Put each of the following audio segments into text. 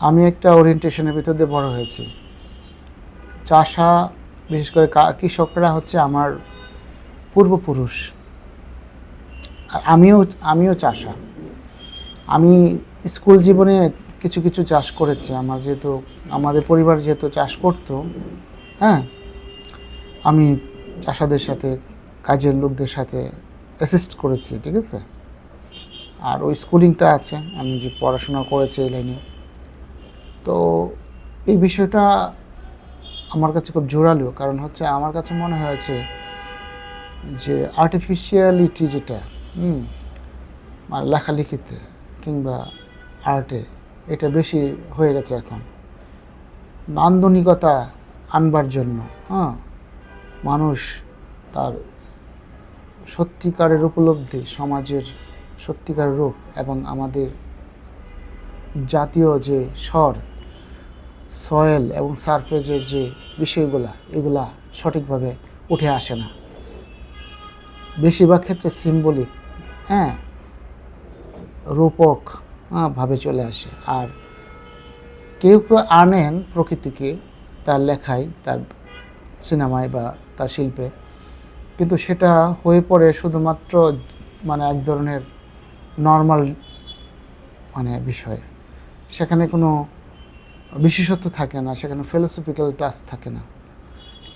আমি একটা ওরিয়েন্টেশনের ভিতর দিয়ে বড় হয়েছি। চাষা, বিশেষ করে কৃষকরা হচ্ছে আমার পূর্বপুরুষ। আর আমিও আমিও চাষা। আমি স্কুল জীবনে কিছু কিছু চাষ করেছি। আমার যেহেতু, আমাদের পরিবার যেহেতু চাষ করতো হ্যাঁ আমি চাষাদের সাথে, কাজের লোকদের সাথে অ্যাসিস্ট করেছি, ঠিক আছে? আর ওই স্কুলিংটা আছে। আমি যে পড়াশোনা করেছি এই লাইনে তো এই বিষয়টা আমার কাছে খুব জোরালো, কারণ হচ্ছে আমার কাছে মনে হয়েছে যে আর্টিফিশিয়ালিটি যেটা, হুম মানে লেখালেখিতে কিংবা আর্টে এটা বেশি হয়ে গেছে এখন। নান্দনিকতা আনবার জন্য হ্যাঁ মানুষ তার সত্যিকারের উপলব্ধি, সমাজের সত্যিকার রূপ এবং আমাদের জাতীয় যে স্বর সয়েল এবং সারফেজের যে বিষয়গুলা, এগুলা সঠিকভাবে উঠে আসে না। বেশিরভাগ ক্ষেত্রে সিম্বলিক হ্যাঁ রূপক ভাবে চলে আসে। আর কেউ কেউ আনেন প্রকৃতিকে তার লেখায়, তার সিনেমায় বা তার শিল্পে। কিন্তু সেটা হয়ে পড়ে শুধুমাত্র মানে এক ধরনের নর্মাল মানে বিষয়। সেখানে কোনো বিশেষত্ব থাকে না, সেখানে ফিলোসফিক্যাল টাচ থাকে না।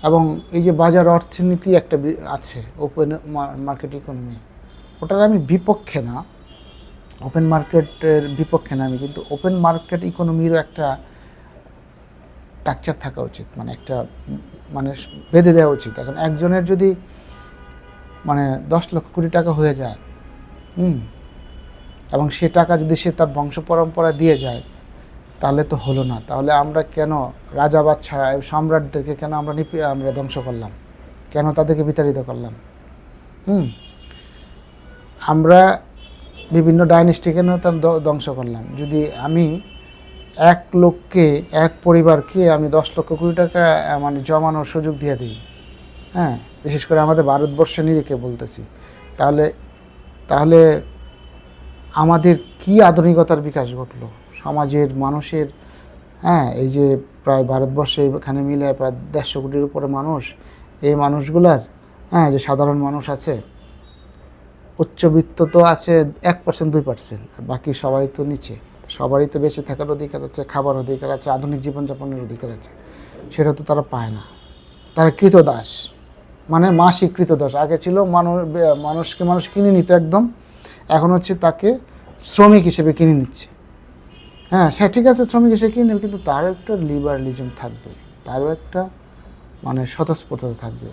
এবং এই যে বাজার অর্থনীতি একটা আছে ওপেন মার্কেট ইকোনমি ওটার আমি বিপক্ষে না। ওপেন মার্কেটের বিপক্ষে না আমি, কিন্তু ওপেন মার্কেট ইকোনমিরও একটা স্ট্রাকচার থাকা উচিত মানে একটা মানে বেঁধে দেওয়া উচিত। এখন একজনের যদি মানে দশ লক্ষ কোটি টাকা হয়ে যায়, হুম এবং সে টাকা যদি সে তার বংশ পরম্পরা দিয়ে যায়, তাহলে তো হলো না। তাহলে আমরা কেন রাজা বাচ্চা সম্রাটদেরকে কেন আমরা নিপি আমরা ধ্বংস করলাম? কেন তাদেরকে বিতাড়িত করলাম? হুম? আমরা বিভিন্ন ডাইনেস্টি কেন তার ধ্বংস করলাম। যদি আমি এক লোককে, এক পরিবারকে আমি দশ লক্ষ কোটি টাকা মানে জমানোর সুযোগ দিয়ে দিই হ্যাঁ? বিশেষ করে আমাদের ভারতবর্ষে নিরিখে বলতেছি। তাহলে তাহলে আমাদের কি আধুনিকতার বিকাশ ঘটলো? সমাজের, মানুষের হ্যাঁ এই যে প্রায় ভারতবর্ষে এখানে মিলে প্রায় দেড়শো কোটির উপরে মানুষ, এই মানুষগুলার হ্যাঁ যে সাধারণ মানুষ আছে, উচ্চবিত্ত তো আছে এক পার্সেন্ট দুই পার্সেন্ট আর বাকি সবাই তো নিচে। সবারই তো বেঁচে থাকার অধিকার আছে, খাবার অধিকার আছে, আধুনিক জীবনযাপনের অধিকার আছে। সেটা তো তারা পায় না। তারা কৃতদাস। মানে মাসিক কৃতদাস। আগে ছিল মানুষ, মানুষকে মানুষ কিনে নিত একদম এখন হচ্ছে তাকে শ্রমিক হিসেবে কিনে নিচ্ছে। হ্যাঁ সে ঠিক আছে, শ্রমিক হিসেবে কিনে নেবে, কিন্তু তারও একটা লিবারালিজম থাকবে, তারও একটা মানে স্বতঃস্ফূর্ততা থাকবে।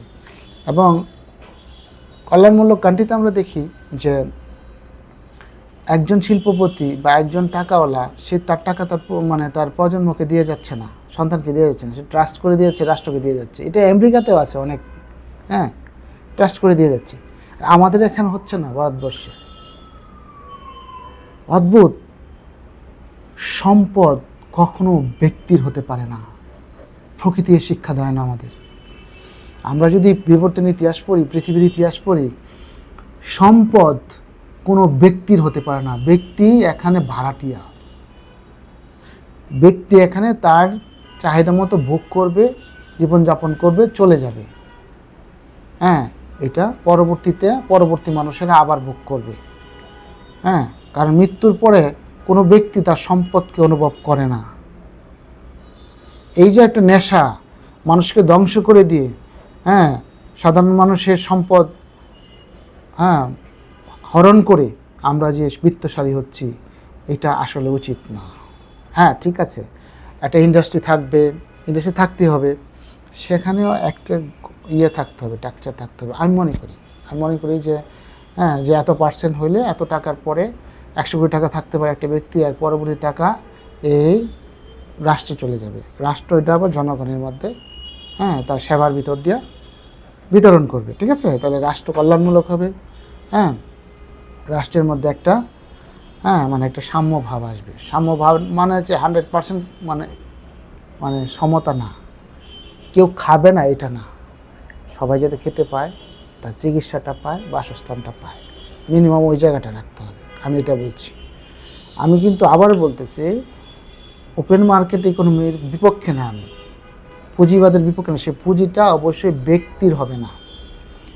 এবং কল্যাণমূলক কান্ট্রিতে আমরা দেখি যে একজন শিল্পপতি বা একজন টাকাওয়ালা, সে তার টাকা তার মানে তার প্রজন্মকে দিয়ে যাচ্ছে না, সন্তানকে দিয়ে যাচ্ছে না, সে ট্রাস্ট করে দিয়ে যাচ্ছে, রাষ্ট্রকে দিয়ে যাচ্ছে। এটা আমেরিকাতেও আছে অনেক হ্যাঁ ট্রাস্ট করে দিয়ে যাচ্ছে। আমাদের এখানে হচ্ছে না ভারতবর্ষে। অদ্ভুত। সম্পদ কখনো ব্যক্তির হতে পারে না। প্রকৃতি শিক্ষা দেয় না আমাদের। আমরা যদি বিবর্তন ইতিহাস পড়ি, পৃথিবীর ইতিহাস পড়ি, সম্পদ কোনো ব্যক্তির হতে পারে না। ব্যক্তি এখানে ভাড়াটিয়া। ব্যক্তি এখানে তার চাহিদা মতো ভোগ করবে, জীবনযাপন করবে, চলে যাবে। হ্যাঁ এটা পরবর্তীতে, পরবর্তী মানুষেরা আবার ভোগ করবে। হ্যাঁ কারণ মৃত্যুর পরে কোনো ব্যক্তি তার সম্পদকে অনুভব করে না। এই যে একটা নেশা মানুষকে ধ্বংস করে দিয়ে হ্যাঁ সাধারণ মানুষের সম্পদ হ্যাঁ হরণ করে আমরা যে বৃত্তশালী হচ্ছি, এটা আসলে উচিত না। হ্যাঁ ঠিক আছে, একটা ইন্ডাস্ট্রি থাকবে ইন্ডাস্ট্রি থাকতে হবে, সেখানেও একটা ইয়ে থাকতে হবে টাকচার থাকতে হবে। আমি মনে করি, আমি মনে করি যে হ্যাঁ যে এত পার্সেন্ট হইলে, এত টাকার পরে একশো কোটি টাকা থাকতে পারে একটা ব্যক্তি, আর পরবর্তী টাকা এই রাষ্ট্রে চলে যাবে। রাষ্ট্র এটা আবার জনগণের মধ্যে হ্যাঁ তার সেবার ভিতর দিয়ে বিতরণ করবে, ঠিক আছে? তাহলে রাষ্ট্র কল্যাণমূলক হবে হ্যাঁ? রাষ্ট্রের মধ্যে একটা হ্যাঁ মানে একটা সাম্য ভাব আসবে। সাম্য ভাব মানে হচ্ছে হান্ড্রেড পার্সেন্ট মানে মানে সমতা না। কেউ খাবে না, এটা না। সবাই যাতে খেতে পায়, তার চিকিৎসাটা পায়, বাসস্থানটা পায়। মিনিমাম ওই জায়গাটা রাখতে হবে। আমি এটা বলছি। আমি কিন্তু আবার বলতেছি ওপেন মার্কেট ইকোনমির বিপক্ষে না আমি। পুঁজিবাদের বিপক্ষে না, সে পুঁজিটা অবশ্যই ব্যক্তির হবে না।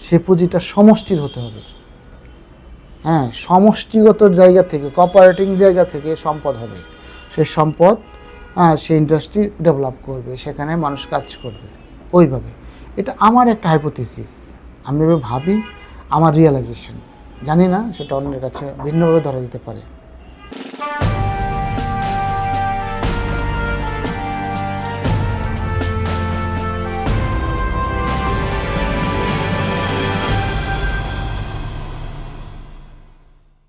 সে পুঁজিটা সমষ্টির হতে হবে। হ্যাঁ সমষ্টিগত জায়গা থেকে কপারেটিং জায়গা থেকে সম্পদ হবে। সে সম্পদ হ্যাঁ সে ইন্ডাস্ট্রি ডেভেলপ করবে, সেখানে মানুষ কাজ করবে, ওইভাবে। এটা আমার একটা হাইপোথিসিস আমি ভাবি, আমার রিয়েলাইজেশন জানি না সেটা অন্যের কাছে ভিন্নভাবে ধরা দিতে পারে।